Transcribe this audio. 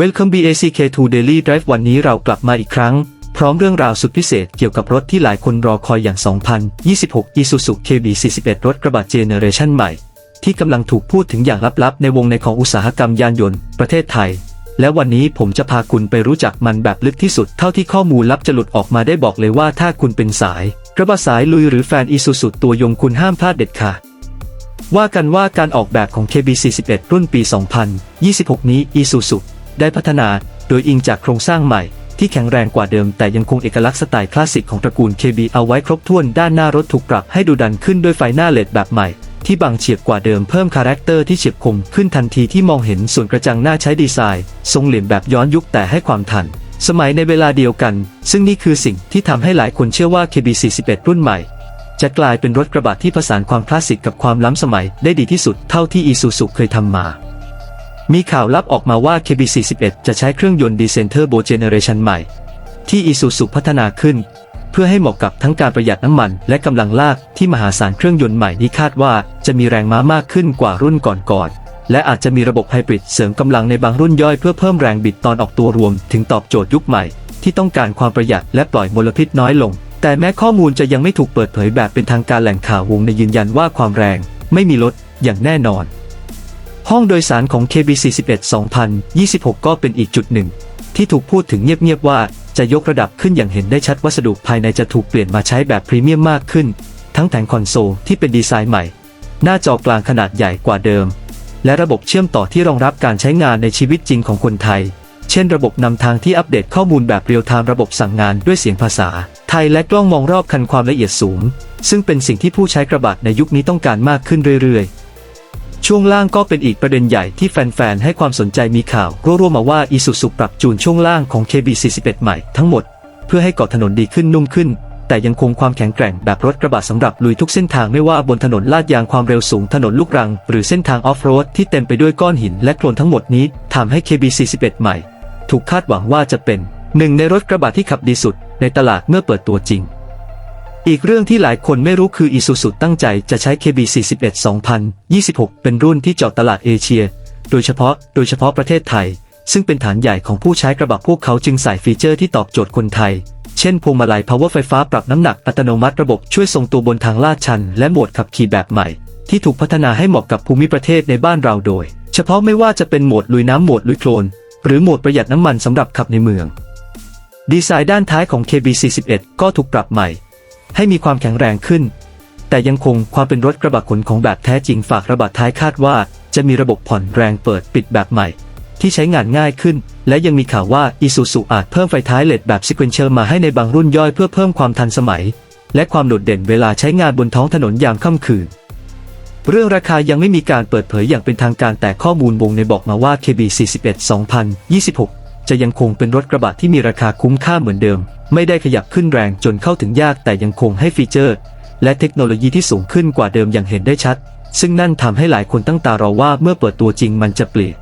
Welcome BACK to Daily Drive วันนี้เรากลับมาอีกครั้ง พร้อมเรื่องราวสุดพิเศษเกี่ยวกับรถที่หลายคนรอคอยอย่าง 2026 Isuzu KB41 รถกระบะเจเนอเรชันใหม่ ที่กำลังถูกพูดถึงอย่างลับๆ ในวงในของอุตสาหกรรมยานยนต์ประเทศไทย และวันนี้ผมจะพาคุณไปรู้จักมันแบบลึกที่สุด เท่าที่ข้อมูลลับจะหลุดออกมาได้บอกเลยว่าถ้าคุณเป็นสาย กระบะสายลุยหรือแฟน Isuzu ตัวยงคุณห้ามพลาดเด็ดขาดว่ากันว่าการออกแบบของ KB41 รุ่นปี 2026 นี้ Isuzu ได้พัฒนาโดยอิงจากโครงสร้างใหม่ที่แข็งแรงกว่าเดิมแต่ยังคงเอกลักษณ์สไตล์คลาสสิกของตระกูล KB เอาไว้ครบถ้วนด้านหน้ารถถูกปรับให้ดูดันขึ้นด้วยไฟหน้าเลดแบบใหม่ ที่บางเฉียบกว่าเดิมเพิ่มคาแรคเตอร์ที่เฉียบคมขึ้นทันทีที่มองเห็นส่วนกระจังหน้าใช้ดีไซน์ ทรงเหลี่ยมแบบย้อนยุคแต่ให้ความทัน สมัยในเวลาเดียวกัน ซึ่งนี่คือสิ่งที่ทำให้หลายคนเชื่อว่า KB41 รุ่นใหม่ จะกลายเป็นรถกระบะที่ผสานความคลาสสิกกับความล้ำสมัยได้ดีที่สุดเท่าที่ Isuzu เคยทำมา มีข่าวลับออกมาว่า KB41 จะใช้เครื่องยนต์ดีเซนเทอร์โบเจเนเรชันใหม่ ที่ Isuzu พัฒนาขึ้น เพื่อให้เหมาะกับทั้งการประหยัดน้ำมัน และกำลังลากที่มหาศาลเครื่องยนต์ใหม่นี้คาดว่าจะมีแรงม้ามากขึ้นกว่ารุ่นก่อนๆและอาจจะมีระบบไฮบริดเสริมกำลังในบางรุ่นย่อยเพื่อเพิ่มแรงบิดตอนออกตัวรวม ถึงตอบโจทย์ยุคใหม่ ที่ต้องการความประหยัดและปล่อยมลพิษน้อยลง แต่แม้ข้อมูลจะยังไม่ถูกเปิดเผยแบบเป็นทางการแหล่งข่าววงในยืนยันว่าความแรง ไม่มีลดอย่างแน่นอน ห้องโดยสารของ KB41 2026 ก็เป็นอีกจุดหนึ่ง ที่ถูกพูดถึงเงียบๆว่าจะยกระดับขึ้นอย่างเห็นได้ชัดวัสดุภายในจะถูกเปลี่ยนมาใช้แบบพรีเมียมมากขึ้น ทั้งแผงคอนโซลที่เป็นดีไซน์ใหม่ หน้าจอกลางขนาดใหญ่กว่าเดิม และระบบเชื่อมต่อที่รองรับการใช้งานในชีวิตจริงของคนไทย เช่นระบบนำทางที่อัปเดตข้อมูลแบบเรียลไทม์ระบบสั่งงานด้วยเสียงภาษา ไทยและกล้องมองรอบคันความละเอียดสูง ซึ่งเป็นสิ่งที่ผู้ใช้กระบะในยุคนี้ต้องการมากขึ้นเรื่อยๆ ช่วงล่างก็เป็นอีกประเด็นใหญ่ที่แฟนๆ ให้ความสนใจมีข่าวรั่วๆมาว่า Isuzu ปรับจูนช่วงล่างของ KB41 ใหม่ทั้งหมด เพื่อให้เกาะถนนดีขึ้นนุ่มขึ้น แต่ยังคงความแข็งแกร่งแบบรถกระบะสำหรับลุยทุกเส้นทางไม่ว่าบนถนนลาดยางความเร็วสูงถนนลูกรัง หรือเส้นทางออฟโรดที่เต็มไปด้วยก้อนหินและโคลนทั้งหมดนี้ทำให้ KB41 ใหม่ ถูกคาดหวังว่าจะเป็นหนึ่งในรถกระบะที่ขับดีสุดในตลาดเมื่อเปิดตัวจริง อีกเรื่องที่หลายคนไม่รู้คือ Isuzu ตั้งใจจะใช้ KB41 2026 เป็นรุ่นที่เจาะตลาดเอเชีย โดยเฉพาะโดยเฉพาะประเทศไทย ซึ่งเป็นฐานใหญ่ของผู้ใช้กระบะพวกเขาจึงใส่ฟีเจอร์ที่ตอบโจทย์คนไทย เช่นพวงมาลัย power ไฟฟ้าปรับน้ำหนักอัตโนมัติระบบช่วยทรงตัวบนทางลาดชัน และโหมดขับขี่แบบใหม่ ที่ถูกพัฒนาให้เหมาะกับภูมิประเทศในบ้านเราโดย เฉพาะไม่ว่าจะเป็นโหมดลุยน้ำโหมดลุยโคลนหรือโหมดประหยัดน้ำมันสำหรับขับในเมือง ดีไซน์ด้านท้ายของ KB41 ก็ถูกปรับใหม่ ให้มีความแข็งแรงขึ้น แต่ยังคงความเป็นรถกระบะขนของแบบแท้จริงฝากระบะท้ายคาดว่า จะมีระบบผ่อนแรงเปิดปิดแบบใหม่ ที่ใช้งานง่ายขึ้น และยังมีข่าวว่า Isuzu อาจเพิ่มไฟท้ายเลดแบบ Sequential มาให้ในบางรุ่นย่อยเพื่อเพิ่มความทันสมัย และความโดดเด่นเวลาใช้งานบนท้องถนนยามค่ำคืนเรื่องราคายังไม่มีการเปิดเผยอย่างเป็นทางการแต่ข้อมูลวงในบอกมาว่า KB41 2026 จะยังคงเป็นรถกระบะที่มีราคาคุ้มค่าเหมือนเดิม ไม่ได้ขยับขึ้นแรงจนเข้าถึงยากแต่ยังคงให้ฟีเจอร์ และเทคโนโลยีที่สูงขึ้นกว่าเดิมอย่างเห็นได้ชัด ซึ่งนั่นทำให้หลายคนตั้งตารอว่าเมื่อเปิดตัวจริงมันจะเปลี่ยน